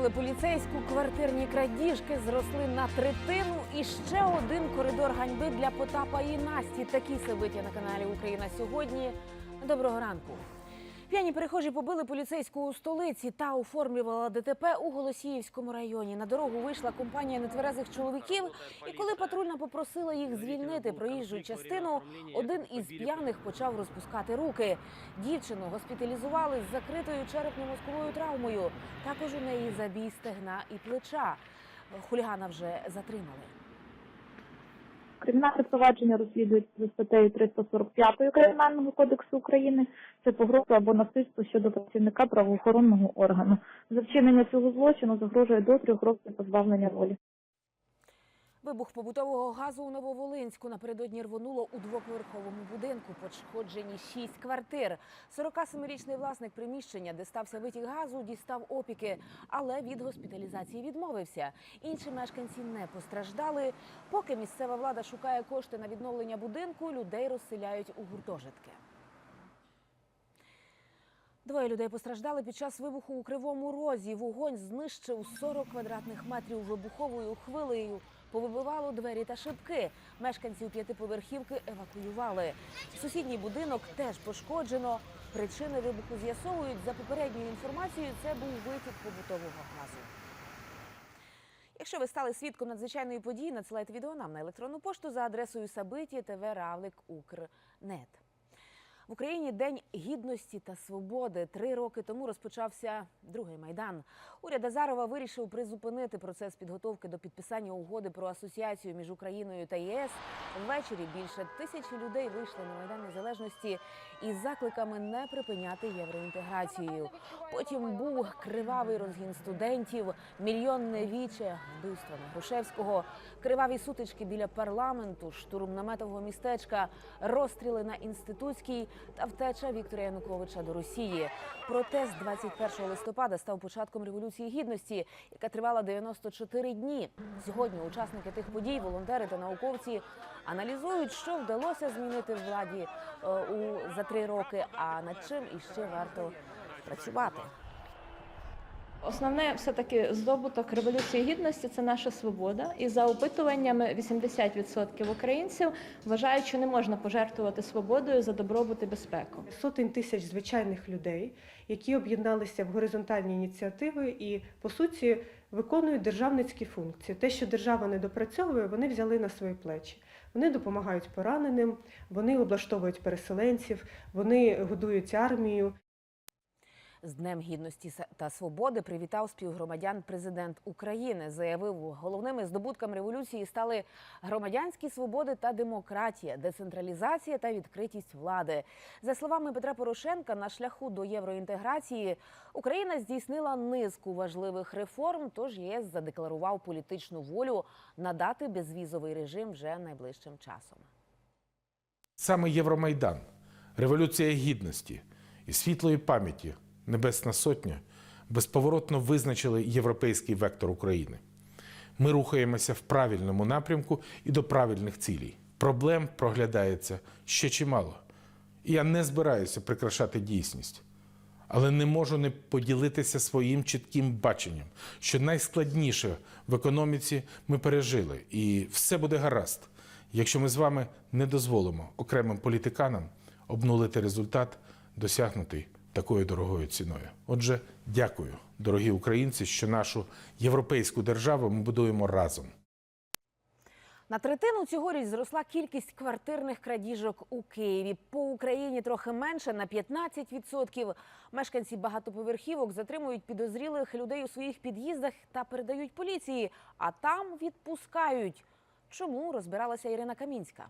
побили поліцейську, квартирні крадіжки зросли на третину і ще один коридор ганьби для Потапа і Насті. Такі собиття на каналі Україна сьогодні. Доброго ранку. П'яні перехожі побили поліцейську у столиці та оформлювала ДТП у Голосіївському районі. На дорогу вийшла компанія нетверезих чоловіків. І коли патрульна попросила їх звільнити проїжджу частину, один із п'яних почав розпускати руки. Дівчину госпіталізували з закритою черепно-мозковою травмою. Також у неї забій стегна і плеча. Хулігана вже затримали. Кримінальне провадження розслідується за статтею 345 Кримінального кодексу України. Це погроза або насильство щодо працівника правоохоронного органу. За вчинення цього злочину загрожує до трьох років позбавлення волі. Вибух побутового газу у Нововолинську напередодні рвонуло у двоповерховому будинку. Пошкоджені шість квартир. 47-річний власник приміщення, де стався витік газу, дістав опіки, але від госпіталізації відмовився. Інші мешканці не постраждали. Поки місцева влада шукає кошти на відновлення будинку, людей розселяють у гуртожитки. Двоє людей постраждали під час вибуху у Кривому Розі. Вогонь знищив 40 квадратних метрів вибуховою хвилею. Повибивало двері та шибки. Мешканців п'ятиповерхівки евакуювали. Сусідній будинок теж пошкоджено. Причини вибуху з'ясовують. За попередньою інформацією, це був витік побутового газу. Якщо ви стали свідком надзвичайної події, надсилайте відео нам на електронну пошту за адресою Укрнет. В Україні День гідності та свободи. Три роки тому розпочався другий майдан. Уряд Азарова вирішив призупинити процес підготовки до підписання угоди про асоціацію між Україною та ЄС. Ввечері більше тисячі людей вийшли на майдан незалежності із закликами не припиняти євроінтеграцію. Потім був кривавий розгін студентів, мільйонне віче, вбивство на Грушевського, криваві сутички біля парламенту, штурм наметового містечка, розстріли на інститутській та втеча Віктора Януковича до Росії. Протест 21 листопада став початком революції гідності, яка тривала 94 дні. Сьогодні учасники тих подій, волонтери та науковці аналізують, що вдалося змінити владі е, за три роки, а над чим іще варто працювати. Основне все-таки здобуток Революції Гідності це наша свобода. І за опитуваннями 80% українців вважають, що не можна пожертвувати свободою за добробут і безпеку. сотень тисяч звичайних людей, які об'єдналися в горизонтальні ініціативи і, по суті, виконують державницькі функції. Те, що держава не допрацьовує, вони взяли на свої плечі. Вони допомагають пораненим, вони облаштовують переселенців, вони годують армію. З Днем гідності та свободи привітав співгромадян президент України. Заявив, головними здобутками революції стали громадянські свободи та демократія, децентралізація та відкритість влади. За словами Петра Порошенка, на шляху до євроінтеграції Україна здійснила низку важливих реформ. Тож ЄС задекларував політичну волю надати безвізовий режим вже найближчим часом. Саме Євромайдан, Революція Гідності і світлої пам'яті Небесна Сотня безповоротно визначили європейський вектор України. Ми рухаємося в правильному напрямку і до правильних цілей. Проблем проглядається ще чимало. І я не збираюся прикрашати дійсність. Але не можу не поділитися своїм чітким баченням, що найскладніше в економіці ми пережили, і все буде гаразд, якщо ми з вами не дозволимо окремим політиканам обнулити результат, досягнутий такою дорогою ціною. Отже, дякую, дорогі українці, що нашу європейську державу ми будуємо разом. На третину цьогоріч зросла кількість квартирних крадіжок у Києві. По Україні трохи менше на 15%. Мешканці багатоповерхівок затримують підозрілих людей у своїх під'їздах та передають поліції, а там відпускають. Чому розбиралася Ірина Камінська?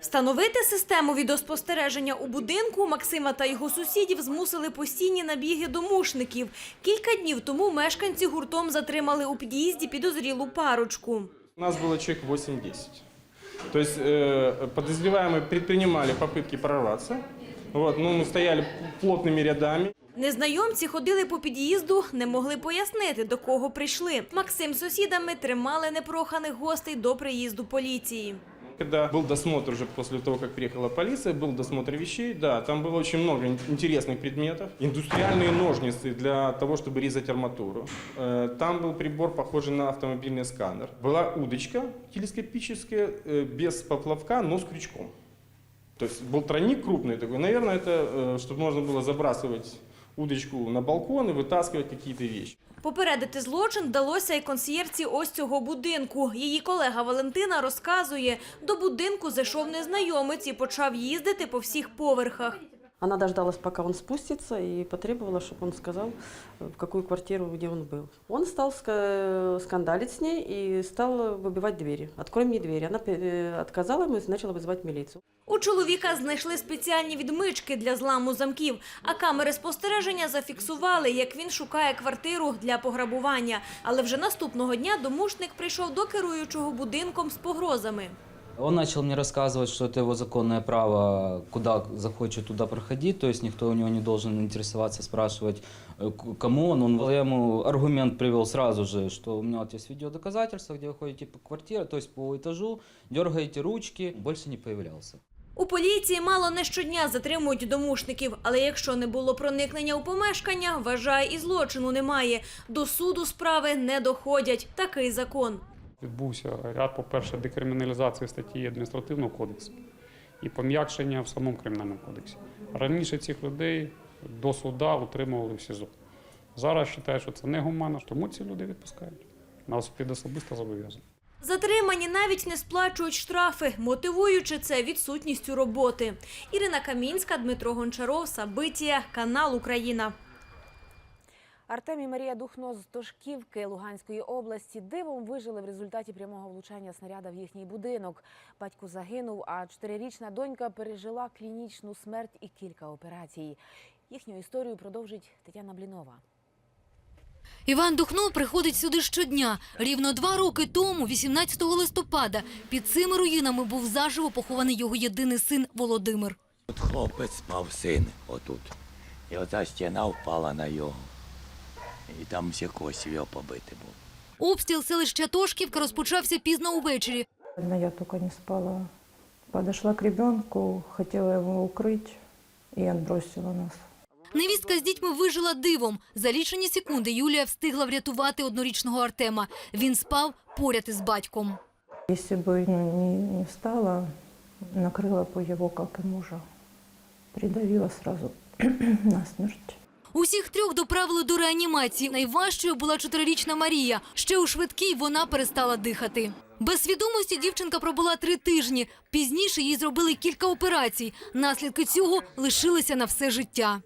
Встановити систему відеоспостереження у будинку Максима та його сусідів змусили постійні набіги домушників. Кілька днів тому мешканці гуртом затримали у під'їзді підозрілу парочку. У нас было человек 8-10. То есть э, подозреваемые предпринимали попытки прорваться. Вот, ну, мы стояли плотными рядами. Незнайомці ходили по під'їзду, не могли пояснити, до кого прийшли. Максим з сусідами тримали непроханих гостей до приїзду поліції. Когда был досмотр уже после того, как приехала полиция, был досмотр вещей, да, там было очень много ин- интересных предметов. Индустриальные ножницы для того, чтобы резать арматуру. Э, Там был прибор, похожий на автомобильный сканер. Была удочка телескопическая, э, без поплавка, но с крючком. То есть был тройник крупный такой. Наверное, это э, чтобы можно было забрасывать удочку на балкон и вытаскивать какие-то. Попередити злочин вдалося і консьєрці ось цього будинку. Її колега Валентина розказує, до будинку зайшов незнайомець і почав їздити по всіх поверхах. Она дождалась, пока он спустится, и потребовала, чтобы он сказал, в какую квартиру, где он был. Он стал ска- скандалить с ней и стал выбивать двери. «Открой мне двери». Она э, отказала ему и начала вызывать милицию. У чоловіка знайшли спеціальні відмички для зламу замків, а камери спостереження зафіксували, як він шукає квартиру для пограбування. Але вже наступного дня домушник прийшов до керуючого будинком з погрозами. Он начал мне рассказывать, что это его законное право, куда захочет, туда проходить, то есть никто у него не должен интересоваться, спрашивать, э, к- кому он. он. Я ему аргумент привел сразу же, что у меня вот есть видеодоказательства, где вы ходите по квартире, то есть по этажу, дергаете ручки, больше не появлялся. У поліції мало не щодня затримують домушників, але якщо не було проникнення у помешкання, вважає і злочину немає. До суду справи не доходять. Такий закон. Відбувся ряд, по-перше, декриміналізації статті адміністративного кодексу і пом'якшення в самому кримінальному кодексі. Раніше цих людей до суда утримували в СІЗО. Зараз вважаю, що це негуманно, тому ці люди відпускають. Нас під особисто зобов'язані. Затримані навіть не сплачують штрафи, мотивуючи це відсутністю роботи. Ірина Камінська, Дмитро Гончаров, Сабитія, канал Україна. Артем і Марія Духно з Тошківки Луганської області дивом вижили в результаті прямого влучання снаряда в їхній будинок. Батько загинув, а чотирирічна донька пережила клінічну смерть і кілька операцій. Їхню історію продовжить Тетяна Блінова. Іван Духно приходить сюди щодня. Рівно два роки тому, 18 листопада, під цими руїнами був заживо похований його єдиний син Володимир. От хлопець спав син отут. І оця стіна впала на його І там всі кості його побити було. Обстріл селища Тошківка розпочався пізно увечері. Но я только не спала. Подошла к ребенку, хотела его укрыть и отбросила нас. Невістка з дітьми вижила дивом. За лічені секунди Юлія встигла врятувати однорічного Артема. Він спав поряд із батьком. Если бы ну, не, не встала, накрыла бы его, как и мужа. Придавила сразу насмерть. Усіх трьох доправили до реанімації. Найважчою була чотирирічна Марія. Ще у швидкій вона перестала дихати. Без свідомості дівчинка пробула три тижні. Пізніше їй зробили кілька операцій. Наслідки цього лишилися на все життя.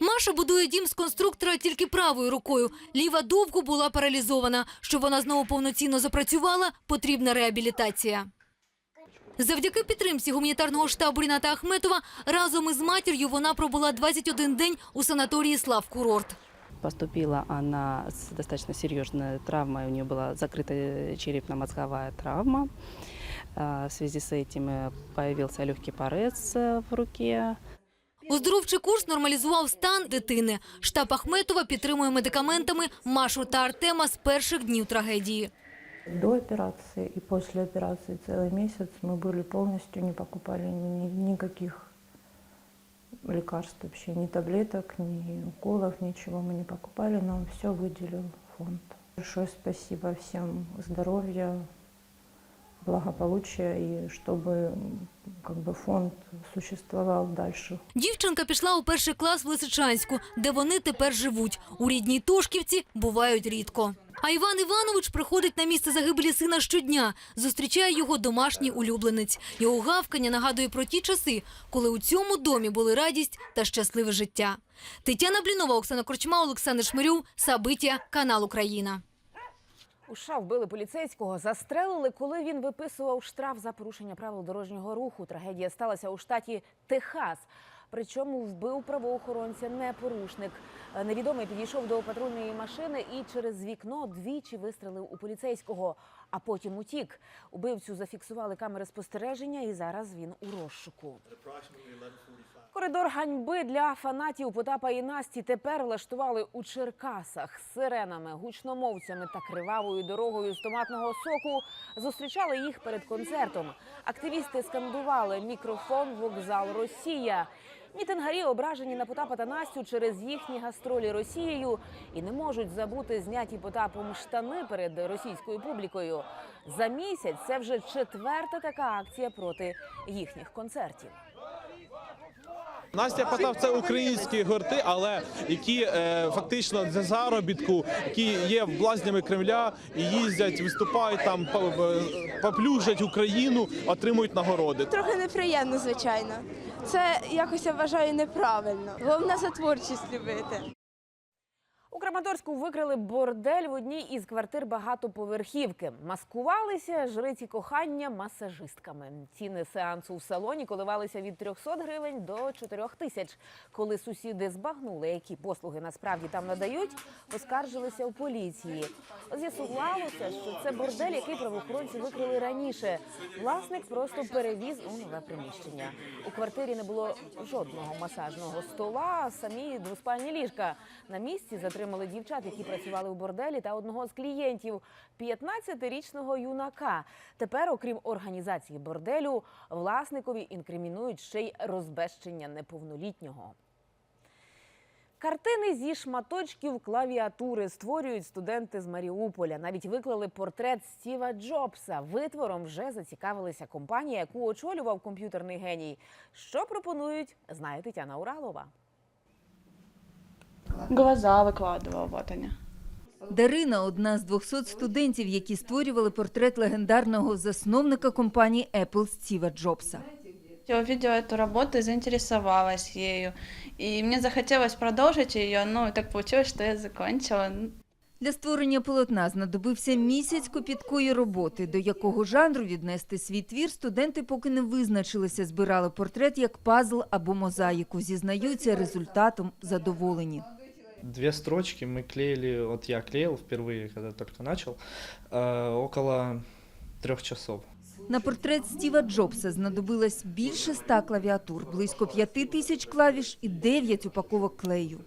Маша будує дім з конструктора тільки правою рукою. Ліва довго була паралізована. Щоб вона знову повноцінно запрацювала, потрібна реабілітація. Завдяки підтримці гуманітарного штабу Ріната Ахметова разом із матір'ю вона пробула 21 день у санаторії Славкурорт. Поступила она с достаточно серьезной травмой, у нее была закрытая черепно-мозговая травма. А, В связи с этим э, появился легкий порез э, в руке, Оздоровчий курс нормалізував стан дитини. Штаб Ахметова підтримує медикаментами Машу та Артема з перших днів трагедії. До операции и после операции целый месяц мы были полностью, не покупали ни- никаких лекарств вообще, ни таблеток, ни уколов, ничего мы не покупали, нам все выделил фонд. Большое спасибо всем здоровья, благополучия и чтобы м, как бы фонд существовал дальше. Дівчинка пішла у перший клас в Лисичанську, де вони тепер живуть. У рідній Тошківці бувають рідко. А Іван Іванович приходить на місце загибелі сина щодня. Зустрічає його домашній улюбленець. Його гавкання нагадує про ті часи, коли у цьому домі були радість та щасливе життя. Тетяна Блінова, Оксана Корчма, Олександр Шмирюв, Сабиття, канал Україна. У США вбили поліцейського, застрелили, коли він виписував штраф за порушення правил дорожнього руху. Трагедія сталася у штаті Техас. Причому вбив правоохоронця не порушник. Е, Невідомий підійшов до патрульної машини і через вікно двічі вистрелив у поліцейського, а потім утік. Убивцю зафіксували камери спостереження, і зараз він у розшуку. Коридор ганьби для фанатів Потапа і Насті тепер влаштували у Черкасах з сиренами, гучномовцями та кривавою дорогою з томатного соку. Зустрічали їх перед концертом. Активісти скандували мікрофон вокзал Росія. Мітингарі ображені на Потапа та Настю через їхні гастролі Росією і не можуть забути зняті Потапом штани перед російською публікою. За місяць це вже четверта така акція проти їхніх концертів. Настя Потап це українські гурти, але які е, фактично для заробітку, які є блазнями Кремля і їздять, виступають там, по- по- поплюжать Україну, отримують нагороди. Трохи неприємно, звичайно. Це якось я вважаю неправильно. Головне за творчість любити. У Краматорську викрили бордель в одній із квартир багатоповерхівки. Маскувалися жриці кохання масажистками. Ціни сеансу в салоні коливалися від 300 гривень до 4 тисяч. Коли сусіди збагнули, які послуги насправді там надають, оскаржилися у поліції. З'ясувалося, що це бордель, який правоохоронці викрили раніше. Власник просто перевіз у нове приміщення. У квартирі не було жодного масажного стола, самі двоспальні ліжка. На місці затримали дівчат, які працювали у борделі, та одного з клієнтів 15-річного юнака. Тепер, окрім організації борделю, власникові інкримінують ще й розбещення неповнолітнього. Картини зі шматочків клавіатури створюють студенти з Маріуполя. Навіть виклали портрет Стіва Джобса. Витвором вже зацікавилася компанія, яку очолював комп'ютерний геній. Що пропонують, знає Тетяна Уралова. Глаза викладував, вот вони. Дарина – одна з 200 студентів, які створювали портрет легендарного засновника компанії Apple Стіва Джобса. Я увидела эту работу и заинтересовалась ею. И мне захотелось продолжить ее, ну, так получилось, что я закончила. Для створення полотна знадобився місяць копіткої роботи, до якого жанру віднести свій твір студенти поки не визначилися, збирали портрет як пазл або мозаїку. Зізнаються, результатом задоволені. Две строчки мы клеили, вот я клеил впервые, когда только начал, э, около трех часов. На портрет Стіва Джобса знадобилось більше ста клавіатур, близько п'яти тисяч клавіш і дев'ять упаковок клею.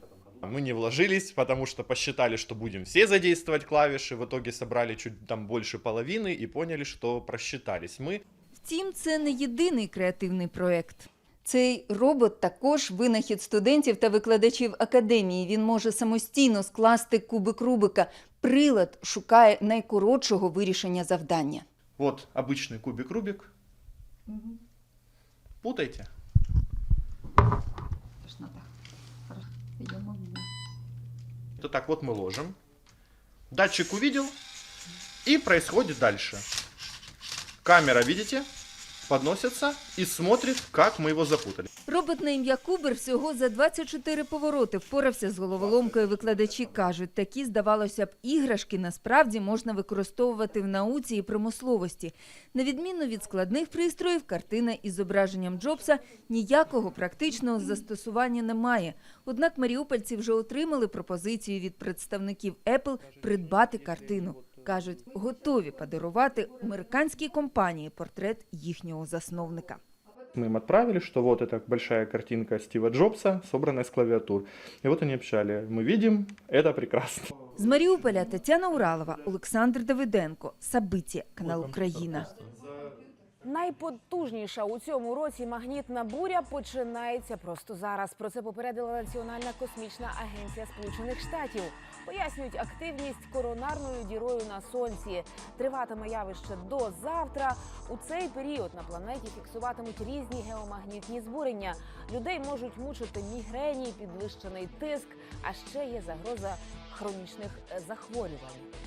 Мы не вложились, потому что посчитали, что будем все задействовать клавиши. В итоге собрали чуть там больше половины и поняли, что просчитались. Мы Втім, це не єдиний креативний проект. Цей робот також винахід студентів та викладачів академії. Він може самостійно скласти кубик Рубика. Прилад шукає найкоротшого вирішення завдання. Вот обычный кубик Рубик. Путайте. То так вот мы ложим. Датчик увидел. И происходит дальше. Камера, видите, Подносится и смотрит, как мы его запутали. Робот на ім'я Кубер всього за 24 повороти впорався з головоломкою. Викладачі кажуть, такі, здавалося б, іграшки насправді можна використовувати в науці і промисловості. На відміну від складних пристроїв, картина із зображенням Джобса ніякого практичного застосування не має. Однак маріупольці вже отримали пропозицію від представників Apple придбати картину Кажуть, готові подарувати американській компанії портрет їхнього засновника. Мы им отправили, что вот эта большая картинка Стива Джобса, собранная с клавиатур. И вот они общали. Мы видим, это прекрасно. З Маріуполя Тетяна Уралова, Олександр Давиденко, Сабиття, канал Україна. Найпотужніша у цьому році магнітна буря починається просто зараз. Про це попередила Національна космічна агенція Сполучених Штатів. Пояснюють активність коронарною дірою на сонці. Триватиме явище до завтра. У цей період на планеті фіксуватимуть різні геомагнітні збурення. Людей можуть мучити мігрені, підвищений тиск, а ще є загроза хронічних захворювань.